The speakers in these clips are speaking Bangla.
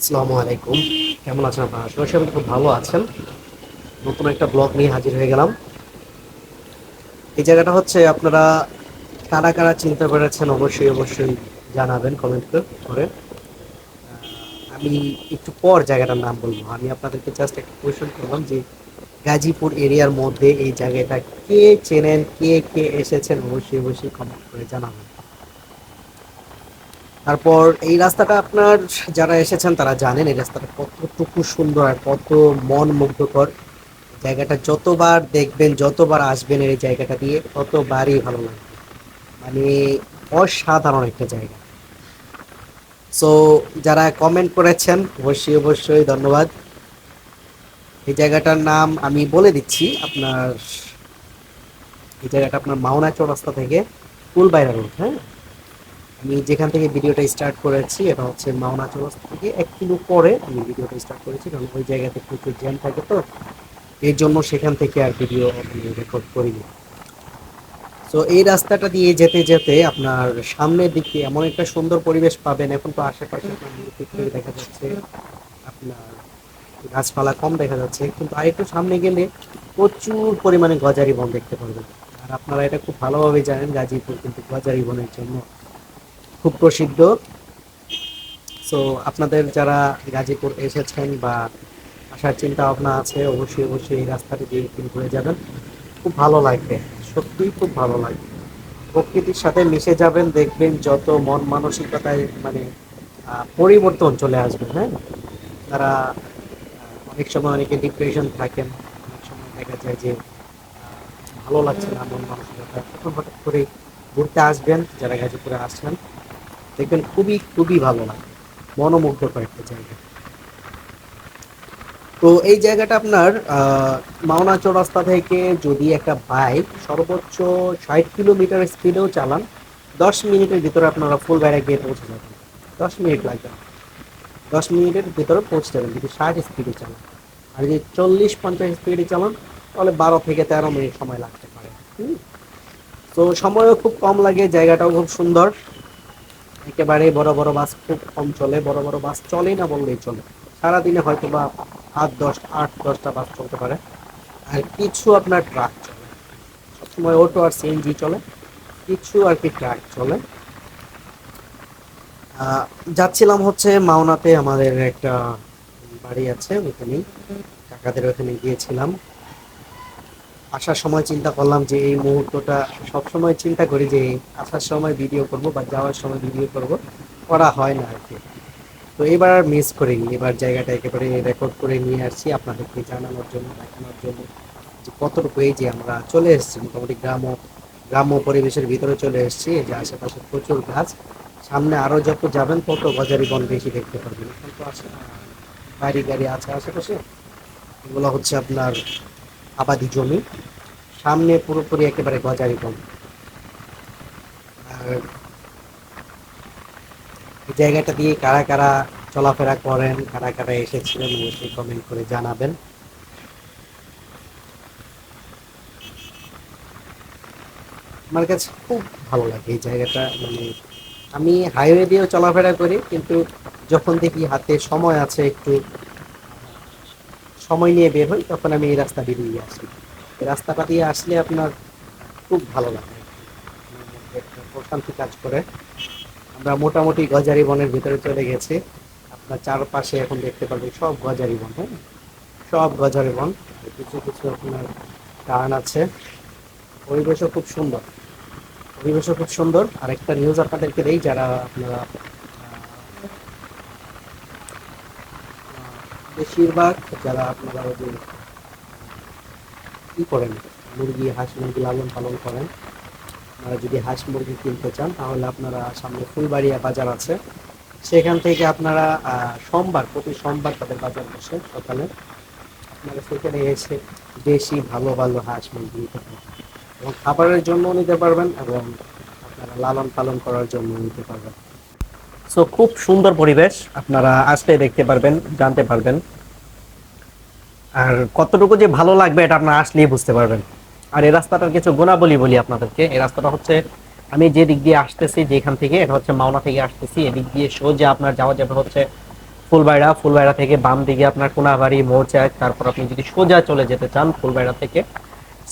আসসালামু আলাইকুম। কেমন আছেন আপনারা? করছি আপনি খুব ভালো আছেন। নতুন একটা ব্লগ নিয়ে হাজির হয়ে গেলাম। এই জায়গাটা হচ্ছে আপনারা কারা কারা চিন্তা করেছেন অবশ্যই অবশ্যই জানাবেন কমেন্ট করে আমি একটু পর জায়গাটার নাম বলব। আমি আপনাদেরকে জাস্ট একটা কোয়েশন করলাম যে গাজীপুর এরিয়ার মধ্যে এই জায়গাটা কে চেনেন, কে কে এসেছেন? অবশ্যই অবশ্যই কমেন্ট করে জানাবেন। তারপর এই রাস্তাটা আপনার যারা এসেছেন তারা জানেন এই রাস্তাটা কতটুকু সুন্দর আর কত মন মুগ্ধকর জায়গাটা যতবার দেখবেন, যতবার আসবেন এই জায়গাটা দিয়ে, ততবারই ভালো লাগবে। মানে অসাধারণ একটা জায়গা। সো যারা কমেন্ট করেছেন, অবশ্যই অবশ্যই ধন্যবাদ। এই জায়গাটার নাম আমি বলে দিচ্ছি, আপনার এই জায়গাটা আপনার মাওনা চৌরাস্তা থেকে কুলবাইরা রোড হ্যাঁ? আমি যেখান থেকে ভিডিওটা স্টার্ট করেছি, এটা হচ্ছে মাওনা চৌরাস্তা থেকে এক কিলো পরে আমি ভিডিওটা স্টার্ট করেছি, কারণ ওই জায়গাতে প্রচুর জ্যাম থাকে তো। এর জন্য সেখান থেকে আর ভিডিও রেকর্ড করিনি। তো এই রাস্তাটা দিয়ে যেতে যেতে আপনার সামনের দিকে এমন একটা সুন্দর পরিবেশ পাবেন। এখন তো আশেপাশে দেখা যাচ্ছে, আপনার গাছপালা কম দেখা যাচ্ছে, কিন্তু আরেকটু সামনে গেলে প্রচুর পরিমাণে গজারি বন দেখতে পারবেন। আর আপনারা এটা খুব ভালোভাবে জানেন, গাজীপুর কিন্তু গজারি বনের জন্য খুব প্রসিদ্ধ। সো আপনাদের যারা গাজীপুর এসেছেন বা আসার চিন্তা ভাবনা আছে, অবশ্যই অবশ্যই এই রাস্তাটি দিয়ে ঘুরে যাবেন। খুব ভালো লাগবে সত্যিই খুব ভালো লাগবে। প্রকৃতির সাথে মিশে যাবেন, দেখবেন যত মন মানসিকতায় মানে পরিবর্তন চলে আসবে হ্যাঁ? তারা অনেক সময় অনেকে ডিপ্রেশন থাকেন, অনেক সময় দেখা যায় যে ভালো লাগছে না মন মানসিকতা। তখন হঠাৎ করে ঘুরতে আসবেন, যারা গাজীপুরে আসছেন। দেখবেন খুবই খুবই ভালো লাগে মনোমুগ্ধকর একটা জায়গা। তো এই জায়গাটা আপনার মাওনা চৌরাস্তা থেকে যদি একটা বাইক সর্বোচ্চ ষাট কিলোমিটার স্পিডেও চালান, দশ মিনিটের ভিতরে আপনারা ফুল ফুলবাইরা গিয়ে পৌঁছে যাবেন। দশ মিনিট লাগবে দশ মিনিটের ভিতরে পৌঁছে যাবেন যদি ষাট স্পিডে চালান। আর যদি চল্লিশ, পঞ্চাশ স্পিডে চালান, তাহলে বারো থেকে তেরো মিনিট সময় লাগতে পারে। তো সময়ও খুব কম লাগে, জায়গাটাও খুব সুন্দর। একেবারে বড় বড় বাস খুব কম চলে, বড় বড় বাস চলে না বললেই চলে। সারাদিনে হয়তো বা আট দশ আট দশটা বাস চলতে পারে। আর কিছু আপনার ট্রাক চলে। সবসময় অটো আর সিএনজি চলে, কিছু আর কি ট্রাক চলে। যাচ্ছিলাম হচ্ছে মাওনাতে, আমাদের একটা বাড়ি আছে ওখানেই কাকাদের ওখানে গিয়েছিলাম। আসার সময় চিন্তা করলাম যে এই মুহূর্তটা সব সময় চিন্তা করি যে আসার সময় ভিডিও করব বা যাওয়ার সময় ভিডিও করব, করা হয় না আর কি। তো এবার আর মিস করিনি, এবার জায়গাটা একেবারে রেকর্ড করে নিয়ে আসছি, আপনাদেরকে জানানোর জন্য, দেখানোর জন্য যে কতটুকু এই যে আমরা চলে এসেছি, মোটামুটি গ্রাম গ্রাম্য পরিবেশের ভিতরে চলে এসেছি যে আশেপাশে প্রচুর গাছ, সামনে আরও যত যাবেন তত গজারি বন বেশি দেখতে পারবেন। এখন তো আসে বাড়ি গাড়ি আছে আশেপাশে, এগুলো হচ্ছে আপনার আবাদি জমি। সামনে পুরোপুরি একেবারে গজারি বন আর জায়গাটা দিয়ে কারা কারা চলাফেরা করেন, কারা কারা এসেছিলেন, অবশ্যই কমেন্ট করে জানাবেন। আমার কাছে খুব ভালো লাগে এই জায়গাটা মানে আমি হাইওয়ে দিয়েও চলাফেরা করি, কিন্তু যখন দেখি হাতে সময় আছে একটু সময় নিয়ে বের হই, তখন আমি এই রাস্তা বেরিয়ে আসি। এই রাস্তাটা দিয়ে আসলে আপনার খুব ভালো লাগে। প্রশান্তি কাজ করে। আমরা মোটামুটি গজারি বনের ভিতরে চলে গেছি। আপনার চারপাশে এখন দেখতে পারবেন সব গজারি বন হ্যাঁ? সব গজারি বন। কিছু কিছু আপনার টার্ন আছে। পরিবেশও খুব সুন্দর। পরিবেশও খুব সুন্দর। আর একটা নিউজ আপনাদেরকে দেই, যারা আপনারা বেশিরভাগ যারা আপনারা ওই যে কি করেন, মুরগি, হাঁস মুরগি লালন পালন করেন, আপনারা যদি হাঁস মুরগি কিনতে চান, তাহলে আপনারা সামনে ফুলবাড়িয়া বাজার আছে। সেখান থেকে আপনারা সোমবার, প্রতি সোমবার তাদের বাজার বসে সকালে। আপনারা সেখানে এসে বেশি ভালো ভালো হাঁস মুরগি নিতে পারবেন। এবং খাবারের জন্য নিতে পারবেন এবং আপনারা লালন পালন করার জন্য নিতে পারবেন। সো খুব সুন্দর পরিবেশ আপনারা আসলে দেখতে পারবেন, জানতে পারবেন। আর কতটুকু যে ভালো লাগবে এটা আপনারা আসলেই বুঝতে পারবেন। আর এই রাস্তাটার কিছু গুণাবলী বলি আপনাদেরকে। এই রাস্তাটা হচ্ছে, আমি যে দিক দিয়ে আসতেছি, যেখান থেকে, এটা হচ্ছে মাওনা থেকে আসতেছি। এদিক দিয়ে সোজা আপনার যাওয়া যাবে হচ্ছে ফুলবাইড়া ফুলবাইড়া থেকে বাম দিকে আপনার কোনাবাড়ি মৌচাক তারপর আপনি যদি সোজা চলে যেতে চান ফুলবাইড়া থেকে,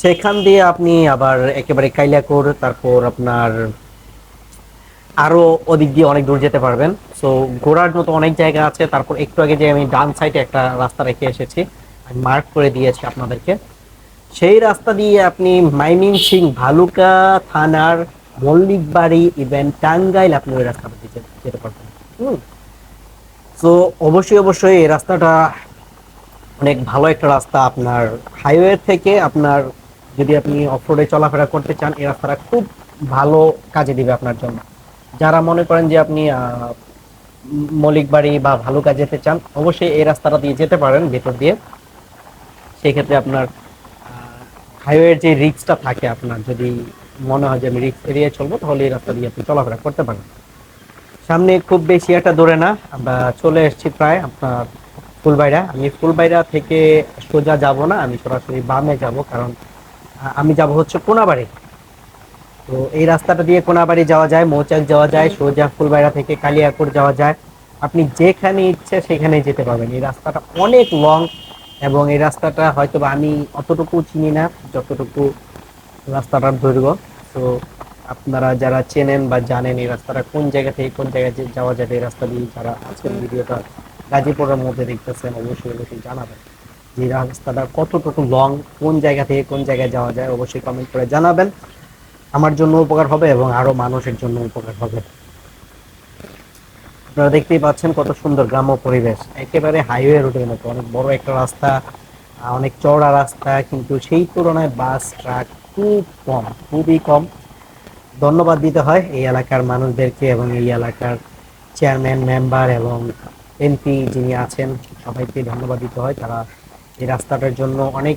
সেখান দিয়ে আপনি আবার একেবারে কাইলাকুর, তারপর আপনার আরও ওদিক দিয়ে অনেক দূর যেতে পারবেন। সো ঘোরার মতো অনেক জায়গা আছে। তারপর একটু আগে যে আমি ডান সাইডে একটা রাস্তা রেখে এসেছি, আমি মার্ক করে দিয়েছি আপনাদেরকে। সেই রাস্তা দিয়ে আপনি মাইমিন সিং ভালুকা থানার মল্লিকবাড়ি ইভেন টাঙ্গাইল আপনি ওই রাস্তাটা দিয়ে যেতে- পারবেন। হুম। তো অবশ্যই অবশ্যই এই রাস্তাটা অনেক ভালো একটা রাস্তা। আপনার হাইওয়ে থেকে আপনার যদি আপনি অফরোডে চলাফেরা করতে চান, এই রাস্তাটা খুব ভালো কাজে দিবে আপনার জন্য। যারা মনে করেন যে আপনি আহ, মলিকবাড়ি বা ভালুকা যেতে চান অবশ্যই এই রাস্তাটা দিয়ে যেতে পারেন ভেতর দিয়ে। সেক্ষেত্রে আপনার হাইওয়ের যে রিক্সটা থাকে আপনার যদি মনে হয় যে আমি রিক্স এড়িয়ে চলবো তাহলে এই রাস্তা দিয়ে আপনি চলাফেরা করতে পারেন। সামনে খুব বেশি একটা দূরে না আমরা চলে এসেছি প্রায় আপনার ফুলবাইরা। আমি ফুলবাইরা থেকে সোজা যাব না আমি সরাসরি বামে যাব কারণ আমি যাব হচ্ছে কোনাবাড়ি। তো এই রাস্তাটা দিয়ে কোনাবাড়ি যাওয়া যায়, মৌচাক যাওয়া যায়, সোজা ফুলবাইরা থেকে কালিয়াকুর যাওয়া যায়। আপনি যেখানে ইচ্ছে সেখানে যেতে পারবেন। এই রাস্তাটা অনেক লং এবং এই রাস্তাটা হয়তো আমি অতটুকু চিনি না, যতটুকু রাস্তাটার দৈর্ঘ্য। তো আপনারা যারা চেনেন বা জানেন এই রাস্তাটা কোন জায়গা থেকে কোন জায়গায় যাওয়া যাবে এই রাস্তা দিয়ে যারা আজকের ভিডিওটা গাজীপুরের মধ্যে দেখতেছেন, অবশ্যই অবশ্যই জানাবেন যে রাস্তাটা কতটুকু লং কোন জায়গা থেকে কোন জায়গায় যাওয়া যায়। অবশ্যই কমেন্ট করে জানাবেন। আমার জন্য উপকার হবে এবং আরও মানুষের জন্য উপকার হবে। আপনারা দেখতেই পাচ্ছেন কত সুন্দর গ্রাম্য পরিবেশ। একেবারে হাইওয়ে রুটের মতো, অনেক বড় একটা রাস্তা অনেক চওড়া রাস্তা, কিন্তু সেই তুলনায় বাস, ট্রাক খুব কম, খুবই কম। ধন্যবাদ দিতে হয় এই এলাকার মানুষদেরকে এবং এই এলাকার চেয়ারম্যান, মেম্বার এবং এমপি যিনি আছেন, সবাইকে ধন্যবাদ দিতে হয়। তারা এই রাস্তাটার জন্য অনেক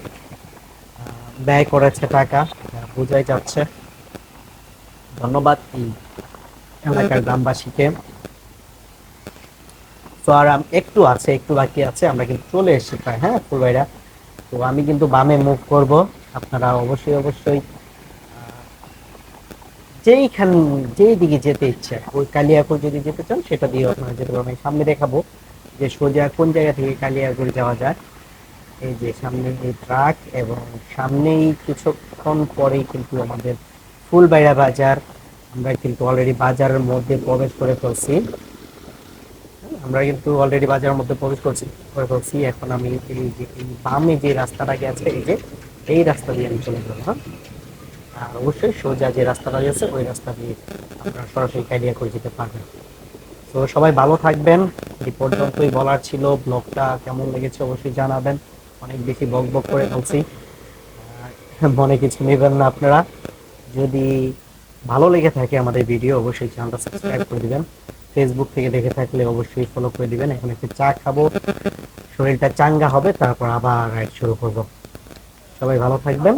ব্যয় করেছে টাকা বোঝাই যাচ্ছে। ধন্যবাদ এই এলাকার গ্রামবাসীকে। তো আর একটু আছে একটু বাকি আছে আমরা কিন্তু চলে এসেছি প্রায় হ্যাঁ ফুলবাইরা তো আমি কিন্তু বামে মুভ করব আপনারা অবশ্যই অবশ্যই যেইখান যেই দিকে যেতে ইচ্ছে ওই কালিয়াকুর যদি যেতে চান সেটা দিয়ে আপনারা যেতে পারবেন। সামনে দেখাবো যে সোজা কোন জায়গা থেকে কালিয়াকুর যাওয়া যায়। এই যে সামনে এই ট্রাক এবং সামনেই কিছুক্ষণ পরেই কিন্তু আমাদের ফুলবাইরা বাজার। আমরা কিন্তু অলরেডি বাজারের মধ্যে প্রবেশ করে ফেলছি। আমরা কিন্তু অলরেডি বাজারের মধ্যে প্রবেশ করছি, করে ফেলছি। এখন আমি যে বামে যে রাস্তাটা গেছে এই যে, এই রাস্তা দিয়ে আমি চলে যাব হ্যাঁ। আর অবশ্যই সোজা যে রাস্তাটা গেছে ওই রাস্তা দিয়ে আপনারা সরাসরি কাইডিয়া করে যেতে পারবেন। তো সবাই ভালো থাকবেন। এই পর্যন্তই বলার ছিল। ব্লগটা কেমন লেগেছে অবশ্যই জানাবেন। অনেক বেশি বক বক করে ফেলছি মনে কিছু নেবেন না আপনারা। যদি ভালো লেগে থাকে আমাদের ভিডিও অবশ্যই চ্যানেলটা সাবস্ক্রাইব করে দিবেন। ফেসবুক থেকে দেখে থাকলে অবশ্যই ফলো করে দিবেন। এখন একটু চা খাব, শরীরটা চাঙ্গা হবে, তারপর আবার রাইড শুরু করব। সবাই ভালো থাকবেন।